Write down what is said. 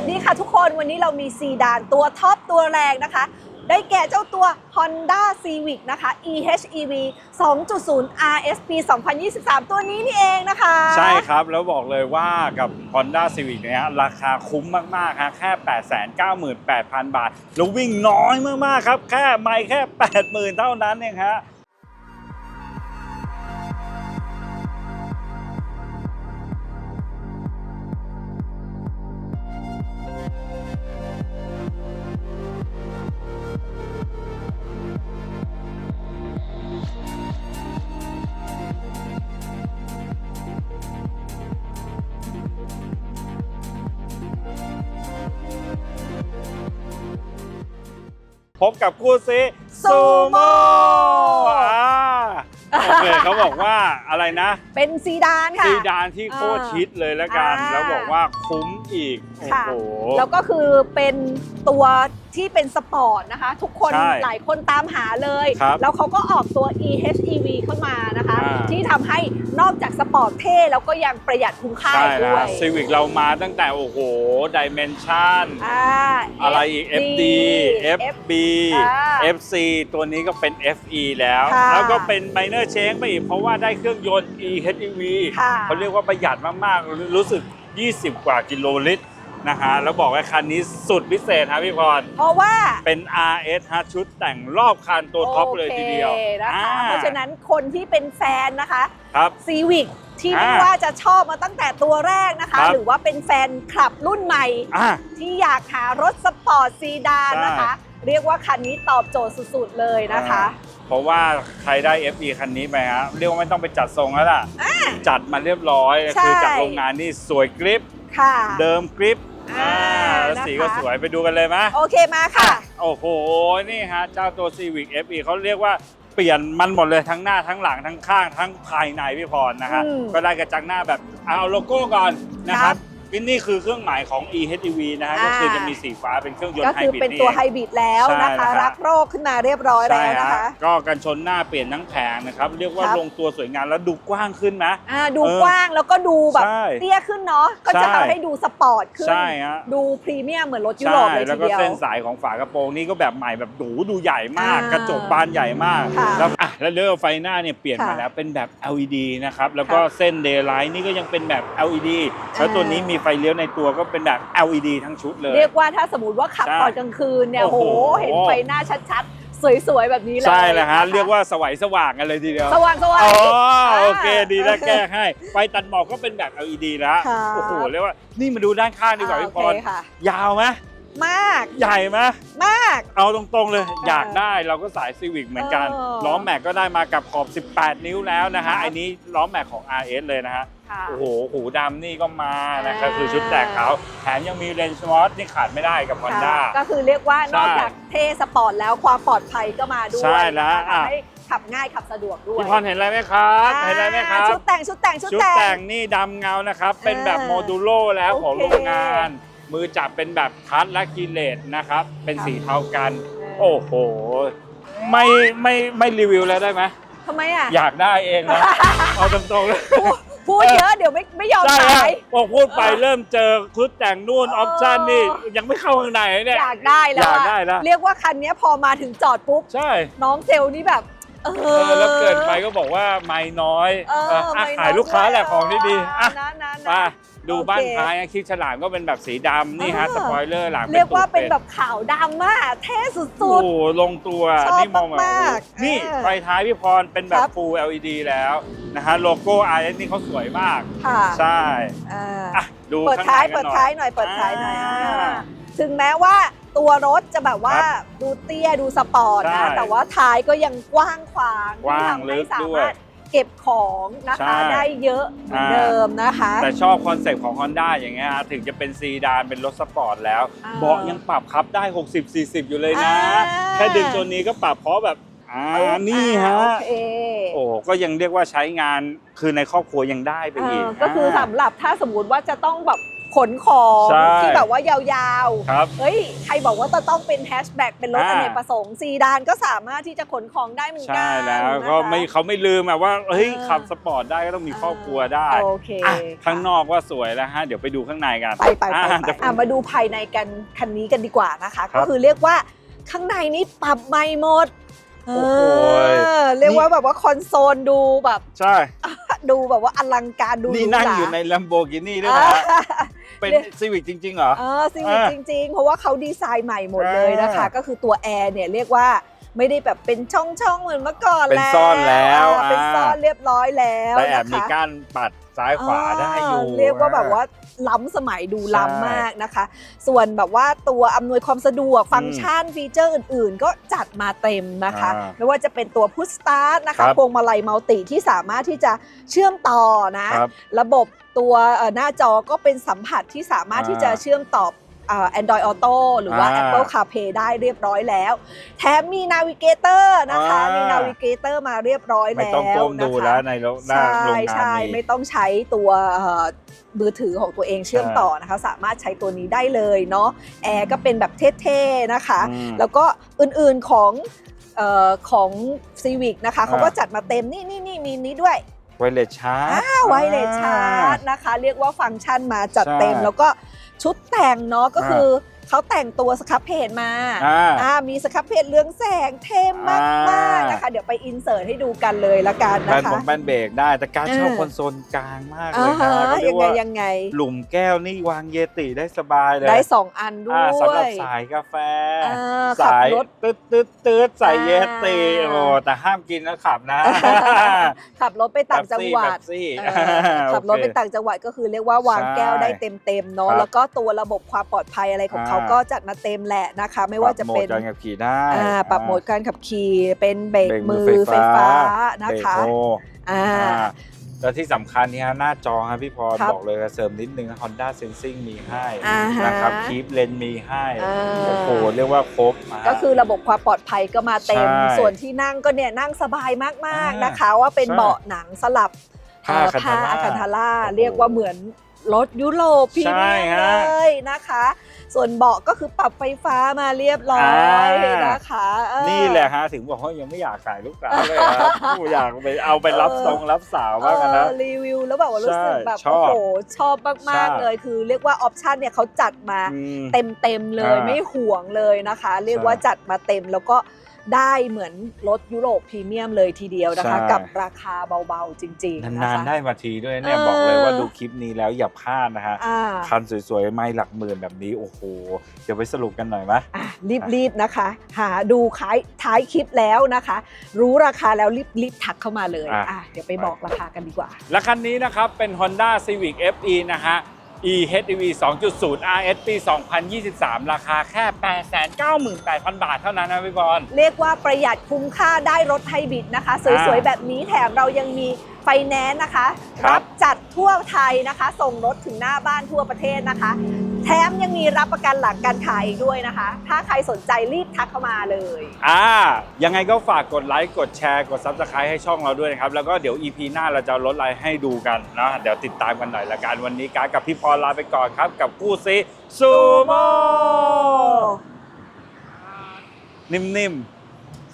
สดีค่ะทุกคนวันนี้เรามีซีดานตัวท็อปตัวแรงนะคะ ได้แก่เจ้าตัว Honda Civic นะคะ EHEV 2.0 RS ปี2023 ตัวนี้นี่เองนะคะ ใช่ครับ แล้วบอกเลยว่ากับ Honda Civic เนี่ยราคาคุ้มมากๆฮะแค่ 898,000 บาท แล้ววิ่งน้อยมากๆครับ แค่ไม่แค่ 80,000 เท่านั้นเองฮะ พบกับคู่ซีซูโม่อ่าโอเคเขาบอกว่าอะไรนะ เป็นซีดานค่ะ ซีดานที่โคตรฮิตเลยแล้วกันอ่าแล้วบอกว่าคุ้มอีก โอ้ค่ะโห แล้วก็คือเป็นตัวที่เป็นสปอร์ตนะคะ ทุกคนใช่หลายคนตามหาเลย ครับแล้วเขาก็ออกตัว EHEV เข้ามานะคะ อ่า ที่ทำให้นอกจากสปอร์ตเท่แล้วก็ยังประหยัดคุ้มค่าใช่ด้แล้ววยซีวิกเรามาตั้งแต่ โอ้โหดิเมนชันอ่า อะไรอีก FD F FB อ่า FC ตัวนี้ก็เป็น FE แล้ว ค่ะ แล้วก็เป็น minor change ไปอีก เพราะว่าได้เครื่องยนต์ EHEV ค่ะ เขาเรียกว่าประหยัดมาก ๆ รู้สึก 20 กว่ากิโลลิตร นะฮะแล้วบอกว่าคันนี้สุดพิเศษฮะพี่พร เพราะว่าเป็น RS ฮะชุดแต่งรอบคันตัวท็อปเลยทีเดียวโอคนะคะอ่า เพราะฉะนั้นคนที่เป็นแฟนนะคะครับ ซีวิกที่ไม่อ่าว่าจะชอบมาตั้งแต่ตัวแรกนะคะ ครับ หรือว่าเป็นแฟนคลับรุ่นใหม่ อะ ที่อยากหารถสปอร์ตซีดานนะคะ เรียกว่าคันนี้ตอบโจทย์สุดๆเลยนะคะ เพราะว่าใครได้ FE คันนี้ไปฮะเรียกว่าไม่ต้องไปจัดทรงแล้วล่ะ จัดมาเรียบร้อย ใช่ คือจากโรงงานนี่สวยกริป ค่ะ เดิมกริป อ่าอ่าแล้วนะคะสีก็สวยไปดูกันเลยไหมโอเคมาค่ะ โอ้โห นี่ฮะ เจ้าตัว Civic FE เขาเรียกว่าเปลี่ยนมันหมดเลยทั้งหน้าทั้งหลังทั้งข้างทั้งภายในพี่พรนะฮะ อืมก็ได้กระจังหน้าแบบเอาโลโก้ก่อนนะคครัรับ บนี่คือเครื่องหมายของ EHEV นะฮะ อ่า ก็คือจะมีสีฟ้าเป็นเครื่องยนก็ต์ไฮคือบริดเป็นนี่ตัวเองไฮบริดแล้วนะคะใช่นะครับรักโรคขึ้นมาเรียบร้อยใช่แล้วนะฮะคะ ก็กันชนหน้าเปลี่ยนทั้งแผงนะครับ เรียกว่าครับ ลงตัวสวยงามแล้วดูกว้างขึ้นนะ อ่าดูเออกว้างแล้วก็ดูแบบใช่เตี้ยขึ้นเนาะก็จะใช่ ทำให้ดูสปอร์ตขึ้น ใช่ฮะดูพรีเมียมเหมือนรถยุโรใช่ปเลยแล้ทีวก็เดียว เส้นสายของฝากระโปรงนี่ก็แบบใหม่แบบดูดูใหญ่มาก อ่ากระจกบานใหญ่มากค่ะแล้วอะแล้วเรื่องไฟหน้าเนี่ยเปลี่ยนค่ะมาแล้วเป็นแบบ LED นะครับแล้วก็ค่ะเส้นเดย์ไลท์นี่ก็ยังเป็นแบบ LED แล้วตัวนี้มีไฟเลี้ยวในตัวก็เป็นแบบ LED ทั้งชุดเลย เรียกว่าถ้าสมมติว่าขับใช่ตอนกลางคืนเนี่ยโอ้โห โหเห็นไฟหน้าชัดๆ สวยๆ แบบนี้เลยใช่แล้วฮะ นคเรียกว่าสวัยสว่างกันเลยทีเดียว สว่างสว่าง อ๋ออ่าโอเคดีแล้วแก้ให้ ไฟตัดหมอกก็เป็นแบบ LED แล้วค่ะ โอ้โหเรียกว่านี่มาดูด้านข้างดีกว่าอ่พี่พโอรเคค่ะ ยาวไหมมากใหญ่ไหมมาก เอาตรงๆเลย อยากได้เราก็สายซีวิกเหมือนกัน เออล้อแม็กก็ได้มากับขอบ 18 นิ้วแล้วนะครัฮะบอันนี้ล้อแม็กของ RS เลยนะฮะ ค่ะ โอ้โหหูดำนี่ก็มานะครับอ่าคือชุดแต่งเขาแถมยังมีเลนส์มอสนี่ขาดไม่ได้กับ Honda ค่ะก็คือเรียกว่านอกใช่จากเท่สปอร์ตแล้วความปลอดภัยก็มาด้วยใช่แล้วนะคะอะทำให้ขับง่ายขับสะดวกด้วยพี่พรเห็นอะไรไหมครับเห็นอะไรไหมครับชุดแต่งชุดแต่งชุดชุดแต่ง แต่งนี่ดำเงานะครับ เป็นแบบอ่าโมดูโลแล้วของโอเคโรงงาน มือจับเป็นแบบทัชและกิเลสนะครับ เป็นครับ สีเทากันเออโอ้โห ไม่ไม่ไม่รีวิวแล้วได้ไหมทำไมอะ อยากได้เองนะ เอาตรงๆเลย พูดพูดเยอะเดี๋ยวไม่ไม่ยอมใช่ขาฮะยพอพูดไปเริ่มเจอชุดแต่งนู่นเออออปชั่นนี่ยังไม่เข้าข้างในเนี่ย อยากได้แล้วอยากอะได้แล้ว เรียกว่าคันนี้พอมาถึงจอดปุ๊บ ใช่ น้องเซลล์นี่แบบ เอเออ อแล้วเกินไปก็บอกว่าไม่น้อยเออเอออะไม่ขายลูกค้าแหละของดีๆอะนะนะมานะดูโอเคบ้านท้ายอะคลิปฉลามก็เป็นแบบสีดำนี่ฮะเออสปอยเลอร์หลังเรียกว่าเป็นตูดแบบขาวดำมากเท่สุโอ้ดโหลงตัวชอบนี่มองแบบมากๆโอ้โหนี่เออไฟท้ายพี่พรเป็นแบครับบ full LED แล้วนะฮะโลโก้ RS นี่เขาสวยมากๆค่ะใช่อ่าอะดูเปิดข้างท้ายในกัเปิดนหน่อยท้ายหน่อยเปิดท้ายหน่อยอ่าอ่าถึงแม้ว่าตัวรถจะแบบว่าครับดูเตี้ยดูสปอร์ตใช่นะแต่ว่าท้ายก็ยังกว้างขวางกว้างที่ทำให้ลึกสาด้วยมารถ เก็บของนะใช่คะได้เยอะเหมือนอ่าเดิมนะคะ แต่ชอบคอนเซ็ปต์ของ Honda อย่างเงี้ยฮะถึงจะเป็นซีดานเป็นรถสปอร์ตแล้ว อ่าเบาะยังปรับครับได้ 60-40 อยู่เลยนะ อ่า แค่ดึงตัวนี้ก็ปรับเพราะแบบ อ่า นี่ฮะโอเคโอ้ก็ยังเรียกว่าใช้งานคือในครอบครัวยังได้ไปเออีกอก็คือสำหรับถ้าสมมติว่าจะต้องแบบ ขนของใช่ที่แบบว่ายาวครับๆ เฮ้ย ใครบอกว่าจะต้องเป็นแฮชแบ็กเป็นรถออ่า เนกประสงค์ซีดานก็สามารถที่จะขนของได้เหมือนกัใช่นแล้วนะคะ ก็ไม่เขาไม่ลืมอะว่าเฮ้ยเออ ขับสปอร์ตได้ก็ต้องมีครอบครัวได้โอเคอะค่ะข้างนอกว่าสวยแล้วฮะเดี๋ยวไปดูข้างในกันไปไปไปอะไปจะอะมาดูภายในกันคันนี้กันดีกว่านะคะ ครับก็คือเรียกว่าข้างในนี้ปรับใหม่หมดโอ้โหเออเรียกว่าแบบว่าคอนโซลดูแบบ ใช่ ดูแบบว่าอลังการดูนี่หรูนั่งหราอยู่ใน Lamborghini ด้วยนะฮะ อ่า เป็นซีวิกจริงๆเหรอ เออซีวิกอ่าจริงๆ เพราะว่าเขาดีไซน์ใหม่หมดเลยนะคะอ่าก็คือตัวแอร์เนี่ยเรียกว่าไม่ได้แบบเป็นช่องๆเหมือนเมื่อก่อนเป็นแล้วซ่อนแล้วอ่าเป็นอ่าซ่อนเรียบร้อยแล้วแต่แอบนะคะมีก้านปัดซ้ายขวาได้อยู่าเรียกว่าแบบว่าล้ำสมัยดูใช่ล้ำมากนะคะ ส่วนแบบว่าตัวอำนวยความสะดวกฟังก์ชันฟีเจอร์อื่น ๆ ก็จัดมาเต็มนะคะอ่าไม่ว่าจะเป็นตัวพุ s สตาร์ทนะครัคะบพวงมาลัยมัลติที่สามารถที่จะเชื่อมต่อนะครับระบบ ตัวเอ่อหน้าจอก็เป็นสัมผัสที่สามารถอ่าที่จะเชื่อมต่อเอ่อ Android Auto หรือว่าอ่า Apple CarPlay ได้เรียบร้อยแล้ว แถมมี Navigator นะคะอ่ามีมี Navigator มาเรียบร้อยไม่แล้วต้องก้มดูนะคะแล้วในโรงหน้าใช่โรงงานใช่มีไม่ต้องใช้ตัวเอ่อมือถือของตัวเองเชื่อมต่อนะคะ สามารถใช้ตัวนี้ได้เลยเนาะแอร์ก็เป็นแบบเท่ๆนะคะอืมแล้วก็อื่นๆของเอ่อของ Civic นะคะอ่าเขาก็จัดมาเต็มนี่นี่นี่มีนี้ด้วย ไวเลสชาร์จไวเลสชาร์จนะคะ เรียกว่าฟังก์ชันมาจัดเต็มใช่แล้วก็ชุดแต่งเนาะก็อ่าคือ เขาแต่งตัวสครับเพจมาอ่า อ่ามีสครับเพจเรืองแสงเท่มากมากอ่านนะคะ เดี๋ยวไปอินเสิร์ตให้ดูกันเลยละกันแบนะนคะผมแบนเบรกได้แต่การชอบอ่าคอนโซลกลางมากเลอ่ายนะฮะเขาเรียัยกงไงว่ายังไง หลุมแก้วนี่วางเยติได้สบายเลยได้สองอันด้วอ่าย สำหรับสายกาแฟ อ่าขับสายรถตืดตืดตืดใส่อ่าเยติโอ้แต่ห้ามกินนะขับนะขับรถไปต่างจังหวัดแป๊บซี่เออขับรถไปโอเคต่างจังหวัดก็คือเรียกว่าวางใช่แก้วได้เต็มๆเนาะครับแล้วก็ตัวระบบความปลอดภัยอะไรของเขาอ่าก็จัดมาเต็มแหละนะคะ ไม่ว่าจะเป็นปรับโหมดการขับขี่ได้อ่าปรับโหมดการขับขี่เป็นเบรกเบรกมืมืออไฟไฟฟ้าฟ้านะคะเบรกโฮอ่าอ่าแล้วที่สำคัญเนี่ยหน้าจอครับพี่พรครับบอกเลยว่าเสริมนิดนึง Honda Sensing มีให้อ่าฮะนะครับคีฟเลนมีให้อ่าโอ้โหเรียกว่าครบาก็คือระบบความปลอดภัยก็มาเต็มใช่ส่วนที่นั่งก็เนี่ยนั่งสบายมากอ่าๆนะคะ ว่าเป็นใช่เบาะหนังสลับผ้าเอ่อคันผ้าธาร่าอาคันธาร่าโอ้โหเรียกว่าเหมือนรถยุโรปพรีใช่เมียมฮะเลยนะคะ ส่วนเบาะก็คือปรับไฟฟ้ามาเรียบร้อยอ่านนะคะเออนี่แหละฮะถึงบอกว่ายังไม่อยากขายลูกสาวเลยครับกูอยากไปเอาไปรับเออทรงรับสาวบ้างอะนะเออรีวิวแล้วแบบว่ารู้สึกแบบใช่ชอบโอ้โหชอบมากใช่ๆเลย คือเรียกว่าออปชันเนี่ยเขาจัดมาอืมเต็มเต็มๆเลยอ่าไม่ห่วงเลยนะคะ เรียกว่าใช่จัดมาเต็มแล้วก็ ได้เหมือนรถยุโรปพรีเมียมเลยทีเดียวนะคะ ใช่ กับราคาเบาๆจริงๆนะนานคะๆได้มาทีด้วยเนี่ยเออ บอกเลยว่าดูคลิปนี้แล้วอย่าพลาดนะฮะ อ่าคันสวยๆ ไม่หลักหมื่นแบบนี้ โอ้โห เดี๋ยวไปสรุปกันหน่อยไหม อะรีบๆนะคะ หาดูท้ายท้ายคลิปแล้วนะคะ รู้ราคาแล้วรีบๆทักเข้ามาเลยอะ อะเดี๋ยวไปบอกราคากันดีกว่า และคันนี้นะครับ เป็น Honda Civic FE นะฮะ eHEV 2.0 RS ปี 2023 ราคาแค่ 898,000 บาทเท่านั้นนะพี่บอล เรียกว่าประหยัดคุ้มค่าได้รถไฮบริดนะคะ สวยอ่าๆแบบนี้แถมเรายังมีไฟแนนซ์นะคะครับจัดทั่วไทยนะคะ ส่งรถถึงหน้าบ้านทั่วประเทศนะคะ แถมยังมีรับประกันหลังการขายอีกด้วยนะคะ ถ้าใครสนใจรีบทักเข้ามาเลย อ่า ยังไงก็ฝากกดไลค์ กดแชร์ กด Subscribe ให้ช่องเราด้วยนะครับ แล้วก็เดี๋ยว EP หน้าเราจะเอารถอะไรให้ดูกันนะ เดี๋ยวติดตามกันหน่อยละกัน วันนี้การดกับพี่พรลาไปก่อนครับ กับคู่ซีซูโม่นิ่มๆ